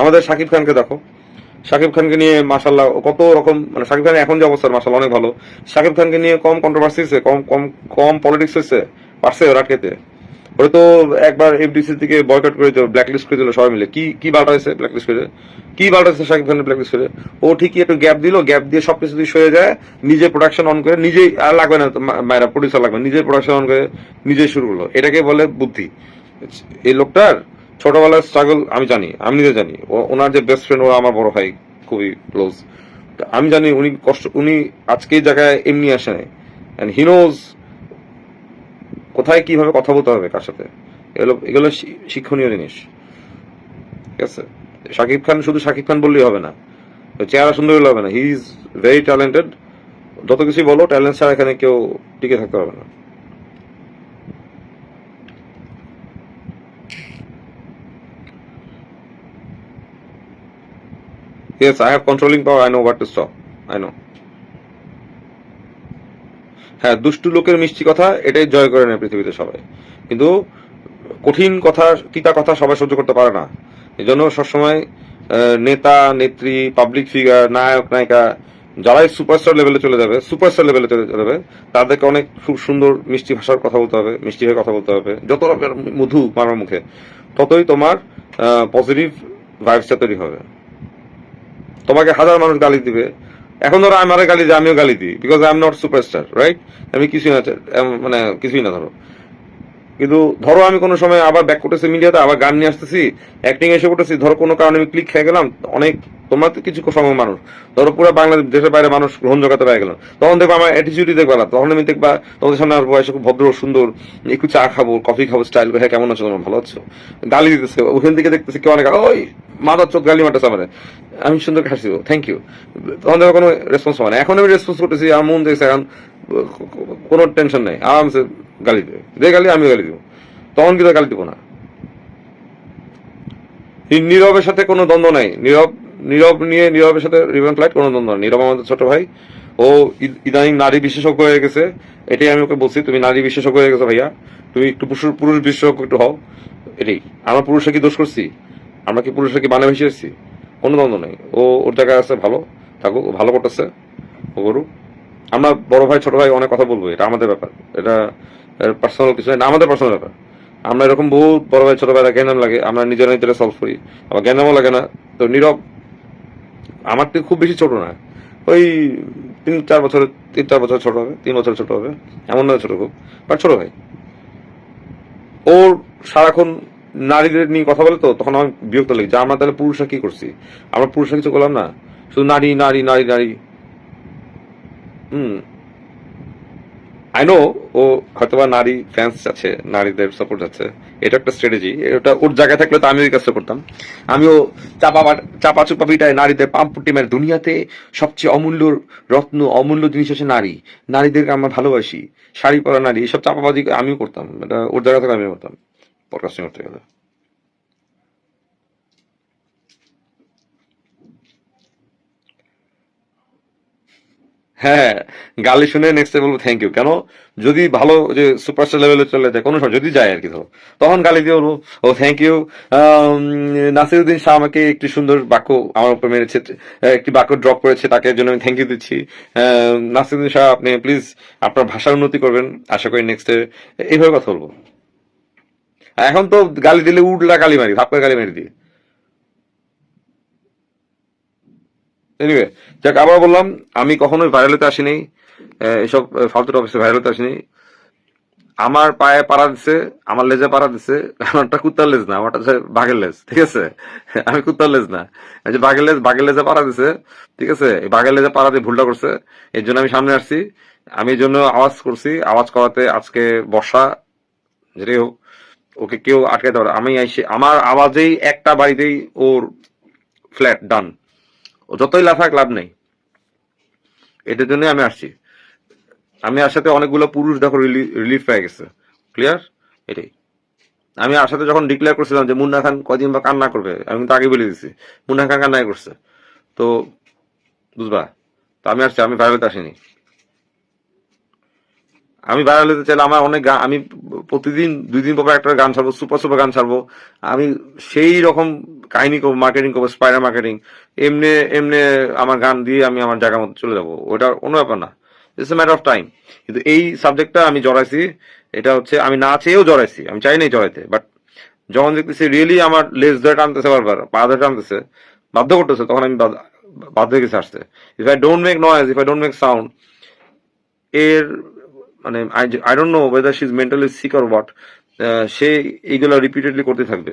আমাদের শাকিব খানকে দেখো। শাকিব খানকে নিয়ে মাসাল্লাহ কত রকম মানে শাকিব খান এখন যে অবস্থা মাসাল্লাহ অনেক ভালো। শাকিব খানকে নিয়ে কম কন্ট্রোভার্সি হয়েছে কম কম কম পলিটিক্স হয়েছে পারছে ওরা আটকেতে ওরা তো একবার এফডিসি থেকে বয়কট করে দিল ব্ল্যাক লিস্ট করে দিল সবাই মিলে। কি কি বালটা হয়েছে ব্ল্যাক লিস্ট করে? কি বালটা হয়েছে শাকিব খানের ব্ল্যাক লিস্ট করে? ও ঠিকই একটু গ্যাপ দিল গ্যাপ দিয়ে সবকিছু দিয়ে সরে যায় নিজে প্রোডাকশন অন করে নিজেই আর লাগবে না মায়েরা প্রডিউসার লাগবে না, নিজে প্রোডাকশন অন করে নিজেই শুরু করল। এটাকে বলে বুদ্ধি। এই লোকটার ছোটবেলার স্ট্রাগল আমি জানি, আমি নিজে জানি। ওনার যে বেস্ট ফ্রেন্ড ও আমার বড় ভাই, খুবই ক্লোজ আমি জানি উনি কষ্ট, উনি আজকে জায়গায় এমনি আসে নাই। অ্যান্ড কোথায় কীভাবে কথা বলতে হবে কার সাথে। এগুলো এগুলো শিক্ষণীয় জিনিস। ঠিক আছে? শাকিব খান, শুধু শাকিব খান বললেই হবে না। চেহারা সুন্দর হলে হবে না। হি ইজ ভেরি ট্যালেন্টেড যত কিছুই বলো ট্যালেন্ট ছাড়া এখানে কেউ টিকে থাকতে পারবে না। Yes, I have controlling power. I know what to stop. I know. হ্যাঁ দুষ্টু লোকের মিষ্টি কথা এটাই জয় করে নেয় পৃথিবীতে সবাই কিন্তু কঠিন কথা তিতা কথা সবাই সহ্য করতে পারে না এই জন্য সবসময় নেতা নেত্রী পাবলিক ফিগার নায়ক নায়িকা যারাই সুপারস্টার লেভেলে চলে যাবে সুপারস্টার লেভেলে চলে যাবে তাদেরকে অনেক খুব সুন্দর মিষ্টি ভাষার কথা বলতে হবে মিষ্টি হয়ে কথা বলতে হবে যত রকমের মধু মারার মুখে ততই তোমার পজিটিভ ভাইবসটা তৈরি হবে তোমাকে হাজার মানুষ গালি দিবে। এখন ধরো আমার গালি দিই আমিও গালি দিই because I am not superstar right আমি কিছুই না মানে কিছুই না ধরো। কিন্তু ধরো আমি কোনো সময় আবার ব্যাক করতেছি মিডিয়াতে, আবার গান নিয়ে আসতেছি অ্যাক্টিং এসে করতেছি ধরো কোনো কারণে আমি ক্লিক খেয়ে গেলাম, অনেক, তোমার তো কিছু সময় মানুষ। ধরো পুরো বাংলাদেশ, দেশের বাইরে মানুষ গ্রহণ জগাতে পেয়ে গেলাম। তখন দেখব আমার অ্যাটিচিউডই দেখবা না। তখন আমি দেখবা তোমাদের সামনে আসব এসে খুব ভদ্র, সুন্দর, একটু চা খাব কফি খাব স্টাইল করে হ্যাঁ কেমন আছো তোমার? ভালো আছো? গালি দিতেছে। ওখান থেকে দেখতেছি কেউ অনেক, ওই, মাদার চোখ গালি মারতেছে আমার। আমি সুন্দর হাসি থ্যাংক ইউ তখন দেখো কোনো রেসপন্স হয় না। এখন আমি রেসপন্স করতেছি, আমার মন দেখছে, এখন কোনো টেনশন নেই, আরামসে গালি দেবে। দে গালি আমিও গালি দিব। তখন কিন্তু গালি দিব না। নীরবের সাথে কোনো দ্বন্দ্ব নাই। নীরব নীরব নিয়ে নীরবের সাথে রিভেন ফ্লাইট কোনো দ্বন্দ্ব নেই। নীরব আমাদের ছোট ভাই। ও ইদানিং নারী বিশেষজ্ঞ হয়ে গেছে। এটাই আমি ওকে বলছি, তুমি নারী বিশেষজ্ঞ হয়ে গেছো ভাইয়া। তুমি একটু পুরুষ পুরুষ বিশেষজ্ঞ একটু হও। এটাই। আমরা পুরুষে কি দোষ করছি? আমরা কি পুরুষে কি বানা ভেসে এসেছি কোনো দ্বন্দ্ব নেই। ও ওর জায়গায় আছে ভালো। থাকুক ভালো করতেছে। ও করুক। আমরা বড় ভাই, ছোট ভাই অনেক কথা বলব, এটা আমাদের ব্যাপার। এটা পার্সোনাল কিছু না, আমাদের পার্সোনাল ব্যাপার। আমরা এরকম বহুত বড় ভাই, ছোট ভাইরা জ্ঞানাম লাগে, আমরা নিজেরা নিজেরা সলভ করি। আবার জ্ঞানামও লাগে না। তো নীরব, আমার থেকে খুব বেশি ছোট না। ওই তিন, চার বছর তিন, চার বছর ছোট হবে, তিন বছর ছোট হবে। এমন নয় ছোট খুব বাট ছোট ভাই। ওর সারাক্ষণ নারীদের নিয়ে কথা বলে তো, তখন আমি বিরক্ত লাগে যে আমরা তাহলে পুরুষরা কি করছি? আমরা পুরুষরা কিছু করলাম না। শুধু নারী নারী নারী নারী। আই নো ও হয়তোবা নারী ফ্যান্স আছে, নারীদের সাপোর্ট আছে। এটা একটা স্ট্র্যাটেজি এটা ওর জায়গায় থাকলে তো কাজটা করতাম। আমিও চাপা চাপা চুপা পিটায় নারীদের পাম্পুটি দুনিয়াতে সবচেয়ে অমূল্য রত্ন, অমূল্য জিনিস হচ্ছে নারী। নারীদেরকে আমরা ভালোবাসি। শাড়ি পরা নারী, এসব চাপাবাজি আমিও করতাম। এটা ওর জায়গা থেকে আমিও করতাম। পডকাস্টিং করতে গেলে। হ্যাঁ গালি শুনে নেক্সট বলব থ্যাংক ইউ কেন? যদি ভালো যে সুপারস্টার লেভেলে চলে যায়, কোনো সময় যদি যায় আর কি ধরো, তখন গালি দিয়ে বলব, oh thank you Nasiruddin Shah আমাকে একটি সুন্দর বাক্য আমার উপর মেরেছে, একটি বাক্য ড্রপ করেছে, তাকে জন্য আমি থ্যাংক ইউ দিচ্ছি। নাসিরুদ্দিন শাহ, আপনি প্লিজ আপনার ভাষার উন্নতি করবেন। আশা করি নেক্সট এইভাবে কথা বলব। এখন তো গালি দিলে উঠলা গালি মারি ভাব করে গালি মারি দিয়ে। এনিওয়ে যাক আবার বললাম, আমি কখনোই ভাইরালেতে আসিনি। এসব ফালতু অফিসে ভাইরালেতে আসিনি। আমার পায়ে পাড়া দিছে, আমার লেজে পাড়া দিছে। আমারটা কুত্তার লেজ না, আমারটা বাঘের লেজ, ঠিক আছে? আমি কুত্তার লেজ না। যে বাঘের লেজ, বাঘের লেজে পাড়া দিছে, ঠিক আছে? এই বাঘের লেজে পাড়া দিয়ে ভুলটা করছে। এর জন্য আমি সামনে আসছি। আমি এই জন্য আওয়াজ করছি। আওয়াজ করাতে আজকে বর্ষা, যেটাই হোক, ওকে কেউ আটকে দেওয়ার আমি এসে আমার আওয়াজেই একটা বাড়িতেই ওর ফ্ল্যাট ডান ও যতই লাফাক, লাভ নেই। এটার জন্য আমি আসছি। আমি আসাতে অনেকগুলো পুরুষ দেখো রিলিফ পেয়ে গেছে। ক্লিয়ার এটাই। আমি আসাতে যখন ডিক্লেয়ার করছিলাম যে মুন্না খান কদিন বা কান্না করবে, আমি কিন্তু আগে বলে দিচ্ছি মুন্না খান কান্নাই করছে। তো, বুঝবা? তো আমি আসছি, আমি ভাইরালতে আসিনি। আমি ভাইরাল হতে চাইলে আমার অনেক গান আমি প্রতিদিন দুই দিন পর একটা গান ছাড়বো সুপার সুপার গান ছাড়বো। আমি সেই রকম কাহিনী করব মার্কেটিং করব স্পাইডার মার্কেটিং এমনি এমনি আমার গান দিয়ে আমি আমার জায়গা মতো চলে যাব। ওটা কোনো ব্যাপার না। It's a matter of time কিন্তু এই সাবজেক্টটা আমি জড়াইছি, এটা হচ্ছে আমি না চেয়েও জড়াইছি। আমি চাই নাই জড়াইতে। বাট যখন দেখতেছি রিয়েলি আমার লেজ ধরে টানতেছে বারবার, পা ধরে টানতেছে, বাধ্য করতেছে, তখন আমি বাধ্য হয়ে গেছি আসতে if I don't make noise if I don't make sound এর মানে I don't know whether she is mentally sick or what সে এইগুলো রিপিটেডলি করতে থাকবে।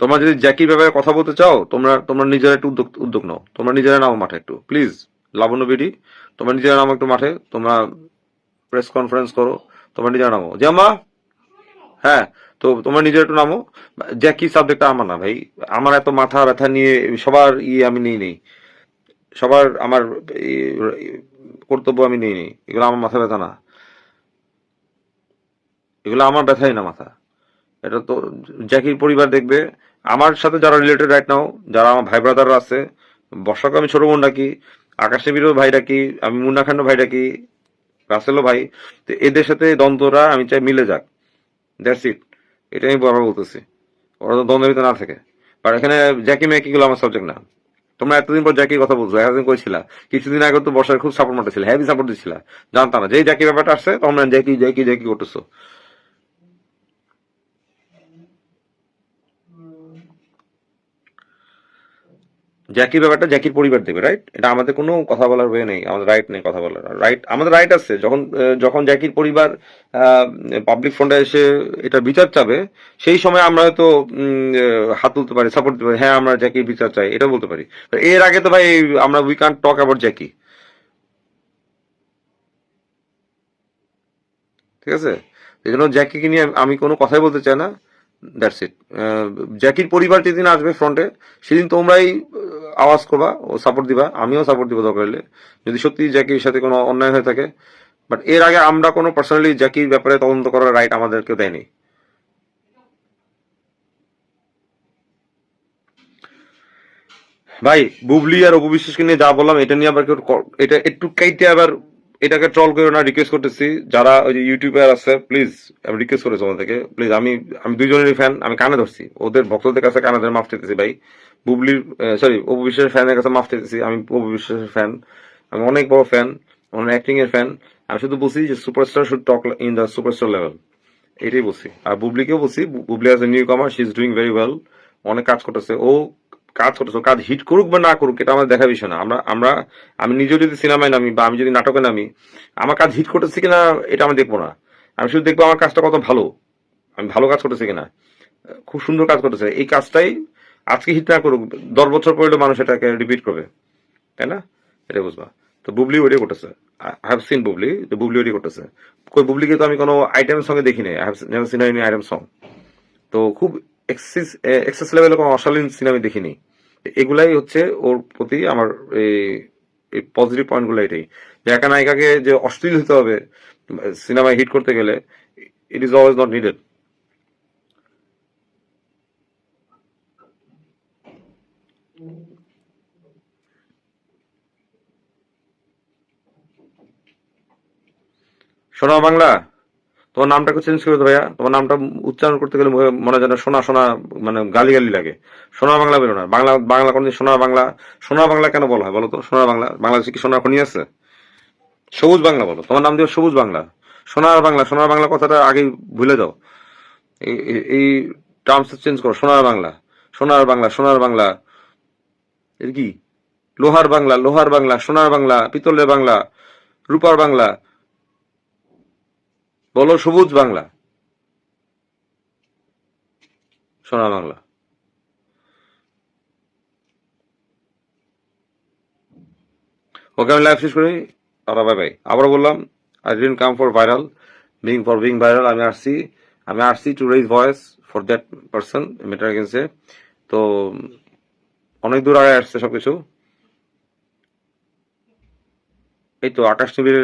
তোমরা যদি জ্যাকির ব্যাপারে কথা বলতে চাও, তোমরা তোমরা নিজেরা একটু উদ্যোগ উদ্যোগ নাও। তোমরা নিজেরা নাও মাঠে একটু প্লিজ লাবণ্য বিডি, তোমরা নিজেরা নামো একটু মাঠে, তোমরা প্রেস কনফারেন্স করো, তোমরা নিজেরা নামো। জামা হ্যাঁ তো তোমরা নিজেরা একটু নামো। জ্যাকি সাবজেক্টটা আমার না ভাই, আমার এত মাথা ব্যথা নিয়ে সবার ইয়ে আমি নিই নেই। সবার আমার কর্তব্য আমি নিই নেই এগুলো আমার মাথা ব্যথা না। এগুলো আমার ব্যথাই না মাথা। এটা তো জ্যাকির পরিবার দেখবে। আমার সাথে যারা রিলেটেড রাইট নাও যারা আমার ভাই ব্রাদাররা আছে, বর্ষাকে আমি ছোট বোন ডাকি, আকাশ নেবিরও ভাই ডাকি, আমি মুন্না খান্ড ভাই ডাকি, রাসেলও ভাই। তো এদের সাথে দ্বন্দ্বরা আমি চাই মিলে যাক। দ্যাটস ইট এটা আমি বারবার বলতেছি। ওরা তো দ্বন্দ্বের ভিতরে না থাকে। আর এখানে জ্যাকি ম্যাকি গুলো আমার সাবজেক্ট না। তোমরা এতদিন পর জ্যাকির কথা বলছো, এতদিন কইছিলা কিছুদিন আগে তো বর্ষার খুব সাপোর্ট মারতেছিল হ্যাভি সাপোর্ট দিছিলা। জানতাম না, যেই জ্যাকি ব্যাপারটা আসছে তোমরা জ্যাকি জ্যাকি জ্যাকি করতেছো। জ্যাকির ব্যাপারটা জ্যাকির পরিবার দেবে রাইট এটা আমাদের কোনো কথা বলার ওয়ে নেই, আমাদের রাইট নেই কথা বলার রাইট আমাদের রাইট আছে, যখন যখন জ্যাকির পরিবার পাবলিক ফ্রন্টে এসে এটা বিচার চাবে, সেই সময় আমরা হয়তো হাত তুলতে পারি সাপোর্ট দিতে পারি হ্যাঁ আমরা জ্যাকির বিচার চাই, এটা বলতে পারি। এর আগে তো ভাই, আমরা we can't talk about Jackie. ঠিক আছে? এই জন্য জ্যাকিকে নিয়ে আমি কোনো কথাই বলতে চাই না। দ্যাটস ইট জ্যাকির পরিবার যেদিন আসবে ফ্রন্টে সেদিন তোমরাই আওয়াজ করবা ও সাপোর্ট দিবা, আমিও সাপোর্ট দিব দরকার হলে। যদি সত্যি জ্যাকির সাথে কোনো অন্যায় হয়ে থাকে বাট এর আগে আমরা কোনো পার্সোনালি জ্যাকির ব্যাপারে তদন্ত করার রাইট আমাদেরকে দেয়নি। ভাই, বুবলি আর অপু বিশ্বাসকে নিয়ে যা বললাম, এটা নিয়ে আবার কেউ এটা একটু কাইতে আবার এটাকে ট্রল করে না রিকোয়েস্ট করতেছি। যারা ওই যে ইউটিউবার আছে প্লিজ আমি রিকোয়েস্ট করেছি ওদের প্লিজ আমি আমি দুইজনেরই ফ্যান আমি কানে ধরছি। ওদের ভক্তদের কাছে কানে ধরে মাফ চাইতেছি ভাই। বুবলির সরি অপু বিশ্বাসের ফ্যানের কাছে মাফ চাইতেছি। আমি অপু বিশ্বাসের ফ্যান আমি অনেক বড় ফ্যান অনেক অ্যাক্টিং এর ফ্যান আমি শুধু বলছি যে superstar should talk in the superstar level এটাই বলছি। আর বুবলিকেও বলছি Bubly as a newcomer she is doing very well অনেক কাজ করতেছে। ও কাজ করতেছে কাজ হিট করুক বা না করুক, এটা আমার দেখা বিষয় না। আমরা আমরা, আমি নিজেও যদি সিনেমায় নামি বা আমি যদি নাটকে নামি, আমার কাজ হিট করতেছে কিনা এটা আমি দেখব না। আমি শুধু দেখব আমার কাজটা কত ভালো, আমি ভালো কাজ করতেছি কিনা। খুব সুন্দর কাজ করতেছে। এই কাজটাই আজকে হিট না করুক, দশ বছর পরে মানুষ এটাকে রিপিট করবে। তাই না? এটা বুঝবা। তো বুবলি ওইটাই করতেছে। আই হ্যাভ সিন বুবলি, তো বুবলি ওইটাই করতেছে। কই, বুবলিকে তো আমি কোনো আইটেম সঙ্গে দেখিনি I have never seen item song তো খুব এক্সেস এক্সেস লেভেলে কোনো অশালীন সিনেমা দেখিনি। এগুলাই হচ্ছে ওর প্রতি আমার এই পজিটিভ পয়েন্টগুলো এটাই। যে একা নায়িকাকে যে অশ্লীল হতে হবে সিনেমায় হিট করতে গেলে it is always not needed সোনা বাংলা? তোমার নামটাকে চেঞ্জ করে ভাইয়া। তোমার নামটা উচ্চারণ করতে গেলে মনে যেন সোনা সোনা মানে গালি গালি লাগে। সোনা বাংলা বেরো না। বাংলা বাংলা কোনদিন সোনা বাংলা সোনা বাংলা কেন বলা হয় বলো তো? সোনা বাংলা বাংলাদেশে কি সোনা খনি আছে? সবুজ বাংলা বলো। তোমার নাম দিও সবুজ বাংলা। সোনার বাংলা সোনার বাংলা কথাটা আগে ভুলে যাও। এই টার্মস চেঞ্জ করো। সোনার বাংলা সোনার বাংলা সোনার বাংলা। এর কি? লোহার বাংলা লোহার বাংলা, সোনার বাংলা, পিতলের বাংলা, রূপার বাংলা। বলো সবুজ বাংলা। সোনা বাংলা। ওকে, আমি লাইভ শেষ করি। টাটা বাই বাই আবার বললাম I didn't come for viral being for being viral আমি আসছি। আমি আসছি to raise voice for that person matter against তো, অনেক দূর আগে আসছে সবকিছু। এই তো আকাশ টিভির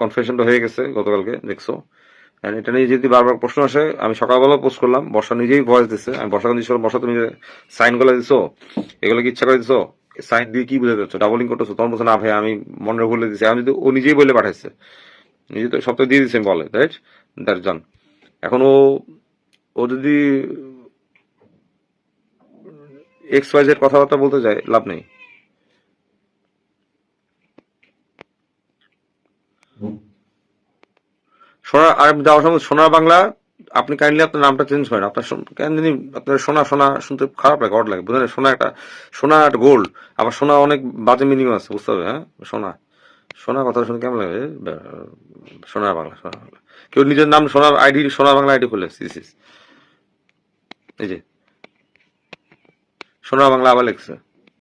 কনফেশনটা হয়ে গেছে গতকালকে, দেখছ। And এটা নিয়ে যদি বারবার প্রশ্ন আসে, আমি সকালবেলা পোস্ট করলাম, বর্ষা নিজেই ভয়েস দিছে। আমি বর্ষা জিজ্ঞেস বর্ষা তুমি সাইনগুলো দিছো, এগুলো কি ইচ্ছা করে দিছো? সাইন দিয়ে কি বুঝাতে চাচ্ছ? ডাবলিং করতেছো? তখন বলছে, না ভাই, আমি মনে বলে দিছি। আমি তো ও নিজেই বলে পাঠাইছে, নিজে তো সব তো দিয়ে দিচ্ছে বলে রাইট দ্যাট জন এখন ও ও যদি এক্স ওয়াই জেড কথাবার্তা বলতে যায় লাভ নেই। সোনা, আর যাওয়ার সময় সোনার বাংলা, আপনি কাইন্ডলি আপনার নামটা চেঞ্জ করেন। আপনার কেন জানি আপনার সোনা সোনা শুনতে খারাপ লাগে অড লাগে। বুঝলেন? সোনা একটা সোনা একটা গোল্ড আবার সোনা অনেক বাজে মিনিং আছে, বুঝতে হবে হ্যাঁ? সোনা। সোনা কথা শুনে কেমন লাগে? সোনার বাংলা, সোনা বাংলা। কেউ নিজের নাম সোনার আইডি সোনার বাংলা আইডি খুলে সিস এই যে। সোনার বাংলা আবার লেখছে।